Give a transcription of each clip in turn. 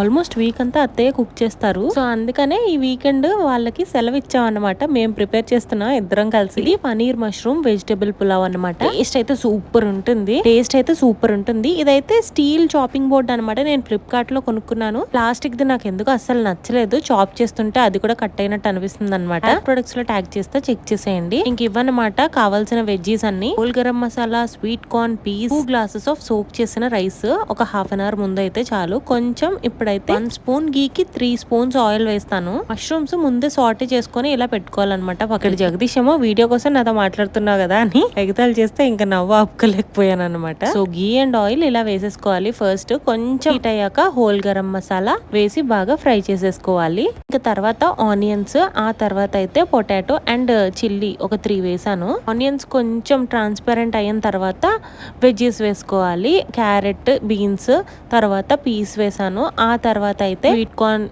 Almost week అంతా అత్తయ్య cook చేస్తారు. సో అందుకనే ఈ వీకెండ్ వాళ్ళకి సెలవు ఇచ్చామన్నమాట. మేము ప్రిపేర్ చేస్తున్నా ఇద్దరం కలిసి. ఇది పనీర్ మష్రూమ్ వెజిటేబుల్ పులావ్ అన్నమాట. టేస్ట్ అయితే సూపర్ ఉంటుంది. టేస్ట్ అయితే సూపర్ ఉంటుంది. ఇదైతే స్టీల్ చాపింగ్ బోర్డ్ అన్నమాట. నేను ఫ్లిప్కార్ట్లో కొనుక్కున్నాను. ప్లాస్టిక్ ది నాకు ఎందుకు అస్సలు నచ్చలేదు. చాప్ చేస్తుంటే అది కూడా కట్ అయినట్టు అనిపిస్తుంది అనమాట ప్రొడక్ట్స్లో ట్యాగ్ చేస్తే చెక్ చేసేయండి. ఇంక ఇవ్వనమాట కావాల్సిన వెజ్జీస్ అన్ని. Whole garam masala sweet corn peas two glasses of soak చేసిన రైస్ ఒక హాఫ్ అన్ అవర్ ముందు అయితే చాలు. కొంచెం ఇప్పుడైతే వన్ స్పూన్ గీకి త్రీ స్పూన్స్ ఆయిల్ వేస్తాను. మష్రూమ్స్ ముందే సార్టీ చేసుకొని ఇలా పెట్టుకోవాలన్నమాట. అక్కడ జగదీష్ ఏమో వీడియో కోసం నాతో మాట్లాడుతున్నావు కదా అని ఎగతాలు చేస్తే ఇంకా నవ్వు ఆపుకోలేకపోయాను అనమాట సో గీ అండ్ ఆయిల్ ఇలా వేసేసుకోవాలి. ఫస్ట్ కొంచెం హీట్ అయ్యాక హోల్ గరం మసాలా వేసి బాగా ఫ్రై చేసేసుకోవాలి. ఇంకా తర్వాత ఆనియన్స్ ఆ తర్వాత అయితే పొటాటో అండ్ చిల్లీ ఒక త్రీ వేసాను. ఆనియన్స్ కొంచెం ట్రాన్స్పరెంట్ అయిన తర్వాత వెజ్జెస్ వేసుకోవాలి. క్యారెట్ బీన్స్ తర్వాత పీస్ వేసాను. ఆ తర్వాత అయితే స్వీట్ కార్న్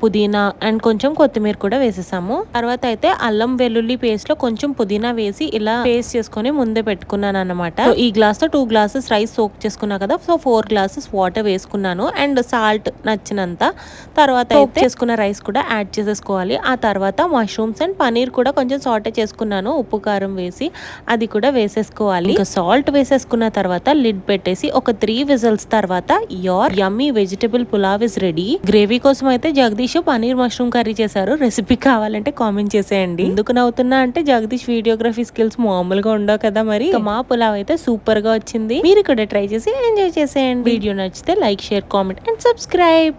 పుదీనా అండ్ కొంచెం కొత్తిమీర కూడా వేసేసాము. తర్వాత అయితే అల్లం వెల్లుల్లి పేస్ట్లో కొంచెం పుదీనా వేసి ఇలా పేస్ట్ చేసుకొని ముందే పెట్టుకున్నాను అనమాట ఈ గ్లాస్తో టూ గ్లాసెస్ రైస్ సోక్ చేసుకున్నా కదా సో ఫోర్ గ్లాసెస్ వాటర్ వేసుకున్నాను అండ్ సాల్ట్ నచ్చినంత. తర్వాత అయితే చేసుకున్న రైస్ కూడా యాడ్ చేసేసుకోవాలి. ఆ తర్వాత మష్రూమ్స్ అండ్ పనీర్ కూడా కొంచెం సాల్ట్ చేసుకున్నాను ఉప్పు కారం వేసి అది కూడా వేసేసుకోవాలి. ఇంకా సాల్ట్ వేసేసుకున్న తర్వాత లిడ్ పెట్టేసి ఒక త్రీ విజిల్స్ తర్వాత your yummy vegetable pulao is ready gravy కోసం అయితే జగదీష్ పనీర్ మష్రూమ్ కర్రీ చేశారు. రెసిపీ కావాలంటే కామెంట్ చేసేయండి. ఎందుకు నవ్వుతున్నా అంటే జగదీష్ వీడియోగ్రఫీ స్కిల్స్ మామూలుగా ఉండవు కదా మరి. మా పులావ్ అయితే సూపర్గా వచ్చింది. మీరు కూడా ట్రై చేసి ఎంజాయ్ చేసేయండి. వీడియో నచ్చితే like share comment and subscribe